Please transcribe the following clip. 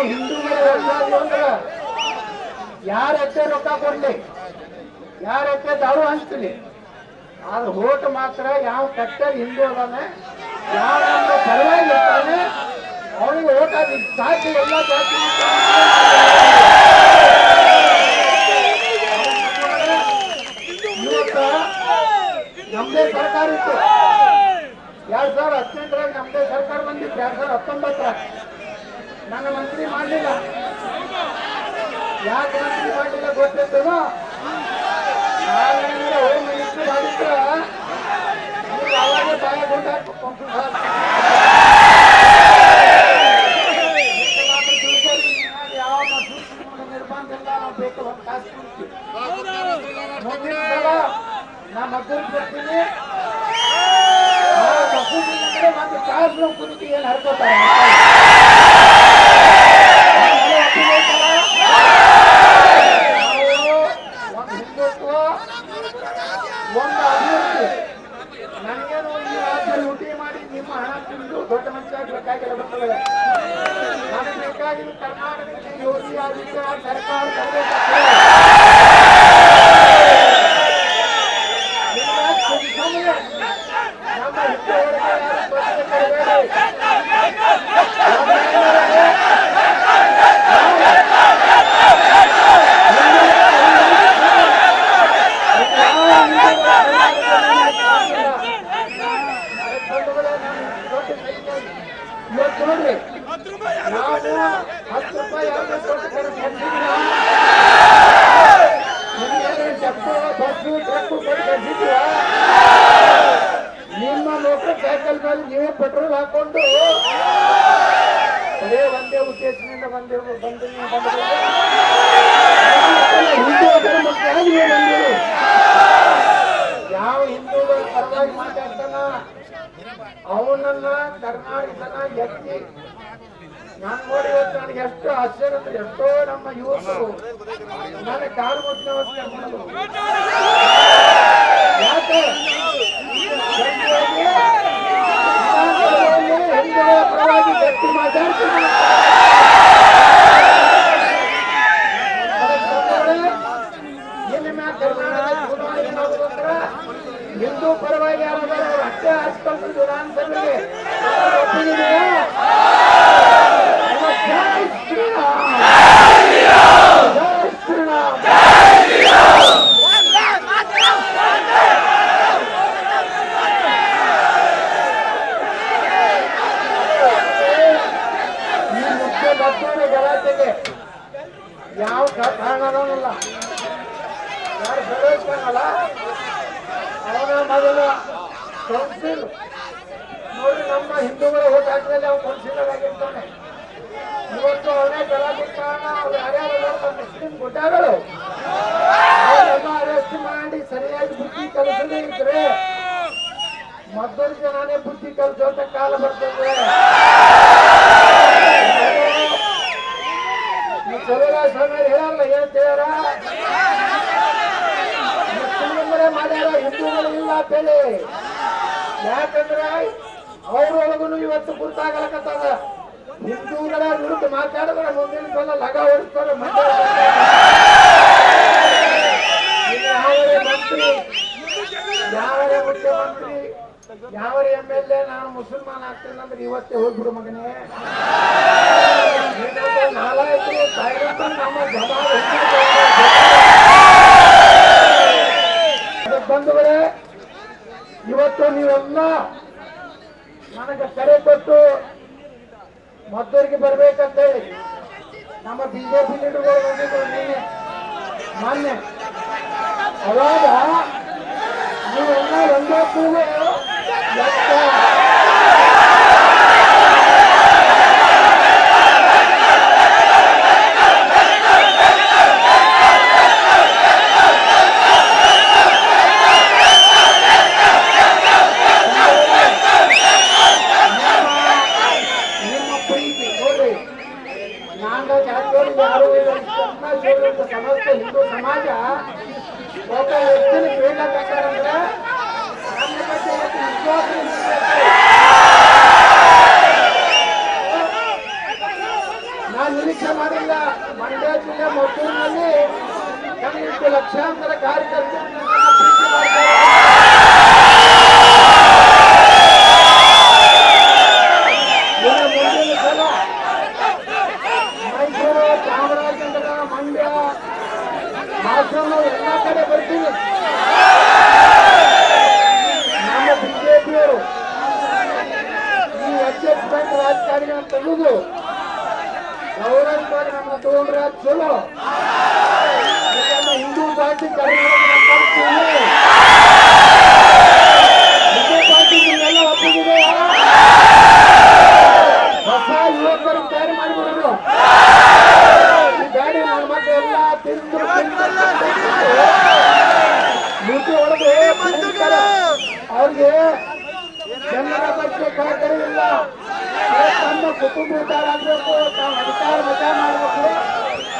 ಅಂದ್ರೆ ಯಾರ ಎತ್ತೆ ರೊಕ್ಕ ಕೊಡ್ಲಿ? ಯಾರ ಎತ್ತೆ ದಾರು ಹಂಚ್ತೀನಿ ಆದ್ರೆ ಓಟ್ ಮಾತ್ರ ಯಾವ ಕಟ್ಟರ್ ಹಿಂದೂ ಅದಾನೆ, ಯಾರು ಪರವಾಗಿ ಇರ್ತಾನೆ ಅವನಿಗೆ ಓಟ್ ಆಗಿ ಸಾಕಿ ಎಲ್ಲ ಜಾತಿ ನಮ್ದೇ ಸರ್ಕಾರ ಇತ್ತು. ಎರಡ್ ಸಾವಿರದ ಹದಿನೆಂಟರಾಗ ನಮ್ದೇ ಸರ್ಕಾರ ಬಂದಿತ್ತು, ಎರಡ್ ಸಾವಿರದ ಹತ್ತೊಂಬತ್ತರಾಗ ನನ್ನ ಮಂತ್ರಿ ಮಾಡಲಿಲ್ಲ ಯಾಕೆ ಮಂತ್ರಿ ಮಾಡಲಿಲ್ಲ ಗೊತ್ತಿರ್ತದೋ ನಾವೇನಿಲ್ಲ ಹೋಮ್ ಮಿನಿಸ್ಟರ್ ಮಾಡಿದ್ರ ನೀವು ಅವಾಗೆ ಬಾಯ ಯಾವ ನಿರ್ಬಂಧ ಇಲ್ಲ ನಾವು ಬೇಕು ಒಂದು ಕಾಸು ಕೊಡ್ತೀವಿ ಮುಂದಿನ ಸಲ ನಾ ಮದ್ದೂರು ಬರ್ತೀನಿ ಮತ್ತೆ ಕಾಸು ಕುರಿತು ಏನು ಹರ್ಕೋತಾರೆ? ಅಭಿವೃದ್ಧಿ ನನಗೇನು ಈ ಮಾಡಿ ನಿಮ್ಮ ಹಣ ತಿಂದು ದೊಡ್ಡ ಮನುಷ್ಯ ಆಗ್ಬೇಕಾಗಿಲ್ಲ ಬರ್ತದೆ ಕರ್ನಾಟಕದಲ್ಲಿ ಯೋಗಿ ಸರ್ಕಾರ ಇವತ್ತು ನೋಡ್ರಿ ನಾವು ಹತ್ತು ರೂಪಾಯಿ ಯಾವ್ದು ಚಪ್ಪು ಬಸ್ಸು ಟ್ರಕ್ಕು ನಿಮ್ಮ ಮೋಟರ್ ಸೈಕಲ್ ಮೇಲೆ ನೀವೇ ಪೆಟ್ರೋಲ್ ಹಾಕೊಂಡು ಅದೇ ಒಂದೇ ಉದ್ದೇಶದಿಂದ ಬಂದೆ ಬಂದು ನೀವು ಬಂದ್ರೆ ಹಿಂದೂ ಮಕ್ಕಳಾಗಿ ನೀವು ಬಂದಿರು ಯಾವ ಹಿಂದೂಗಳ ಪರವಾಗಿ ಮಾತಾಡ್ತಾನ ಅವನನ್ನ ಎತ್ತಿ ನಾನು ನೋಡಿ ಇವತ್ತು ನನಗೆ ಎಷ್ಟು ಆಶ್ಚರ್ಯ ಅಂದ್ರೆ ಎಷ್ಟೋ ನಮ್ಮ ಯುವಕರು. ಮ್ಯಾಲ್ ಕರ್ನಾಟಕ ಚುನಾವಣೆ ಮಾಡೋದಂದ್ರ ಹಿಂದೂ ಪರವಾಗಿ ಯಾರಾದ್ರೂ ಶ್ರೀರಾಮ್ ಈ ಮುಖ್ಯ ಮತ್ತೊಂದು ಗಲಾಟೆಗೆ ಯಾವ ಕಾರಣನಲ್ಲ ಯಾರು ಬೆಳೆಸ್ತಾನಲ್ಲ ಅವನ ಮೊದಲ ಕೌನ್ಸಿಲ್? ನೋಡಿ, ನಮ್ಮ ಹಿಂದೂಗಳ ಓಟ್ ಹಾಕಿದಲ್ಲಿ ಅವ್ನು ಕೌನ್ಸಿಲರ್ ಆಗಿರ್ತಾನೆ ಇವತ್ತು ಅವನೇ ಕಾರಣ ಅವ್ರು ಯಾರ್ಯಾರು ಮುಸ್ಲಿಂ ಗುಡ್ಡಗಳು. ಅರೆಸ್ಟ್ ಮಾಡಿ ಸರಿಯಾಗಿ ಬುದ್ಧಿ ಕಲಿಸದೇ ಇದ್ರೆ ಮದ್ದೂರು ಜನನೇ ಬುದ್ಧಿ ಕಲಿಸೋಂತ ಕಾಲ ಬರ್ತದೆ ಹೇಳಲ್ಲ ಹೇಳ್ತೀರ ಮಾಡ್ಯಾರ, ಹಿಂದೂಗಳು ಇಲ್ಲ ಅಂತೇಳಿ ಯಾಕಂದ್ರೆ ಅವ್ರೊಳಗೂ ಇವತ್ತು ಗುರುತಾಗಲಕತ್ತದ. ಹಿಂದೂಗಳ ವಿರುದ್ಧ ಮಾತಾಡಿದ್ರೆ ಮುಂದಿನ ಸಲ ಲಗ ಹೊಡಿಸ್ತಾರೆ ಯಾವರೇ ಮಂತ್ರಿ, ಯಾವರೇ ಮುಖ್ಯಮಂತ್ರಿ, ಯಾವರೇ ಎಂ ಎಲ್ ಎ, ನಾನು ಮುಸಲ್ಮಾನ್ ಆಗ್ತೇನೆ ಅಂದ್ರೆ ಇವತ್ತೇ ಹೋಗ್ಬಿಡು ಮಗನೇ. ತಾಯಿರಂತ ನಮ್ಮ ಜವಾಬ್ ಇವತ್ತು ನೀವೆಲ್ಲ ನನಗೆ ಕರೆ ಕೊಟ್ಟು ಮದ್ದೂರಿಗೆ ಬರ್ಬೇಕಂತ ಹೇಳಿ ನಮ್ಮ ಬಿಜೆಪಿ ಲೀಡರ್ಗಳು ಬಂದಿದ್ರು ನಿನ್ನೆ ಮಾನ್ಯ ಅವಾಗ ನೀವೆಲ್ಲ ಒಂದೇ ಕೂಗು ನಾಂಗ ಜಾತಿಯವರು ಯಾರು ಸಮಸ್ತ ಹಿಂದೂ ಸಮಾಜ ಒಬ್ಬ ವ್ಯಕ್ತಿನ ಕೇಳಬೇಕಾದ್ರೆ ಹಾಸನ ಎಲ್ಲ ಕಡೆ ಬರ್ತೀವಿ ನಮ್ಮ ಬಿಜೆಪಿಯವರು ಈ ಎಚ್ ಎಸ್ ಬ್ಯಾಂಕ್ ರಾಜಕಾರಣಿಗಳನ್ನ ತೆಗೆದು ಗೌರವವಾಗಿ ನಮ್ಮ ತಗೊಂಡ್ರೆ ಅದು ಚಲೋ ಯಾಕಂದ್ರೆ ಹಿಂದೂ ಜಾತಿ ಕರ್ನಾಟಕ ನಮ್ಮ ಪಕ್ಷ Tudo dará seu portão.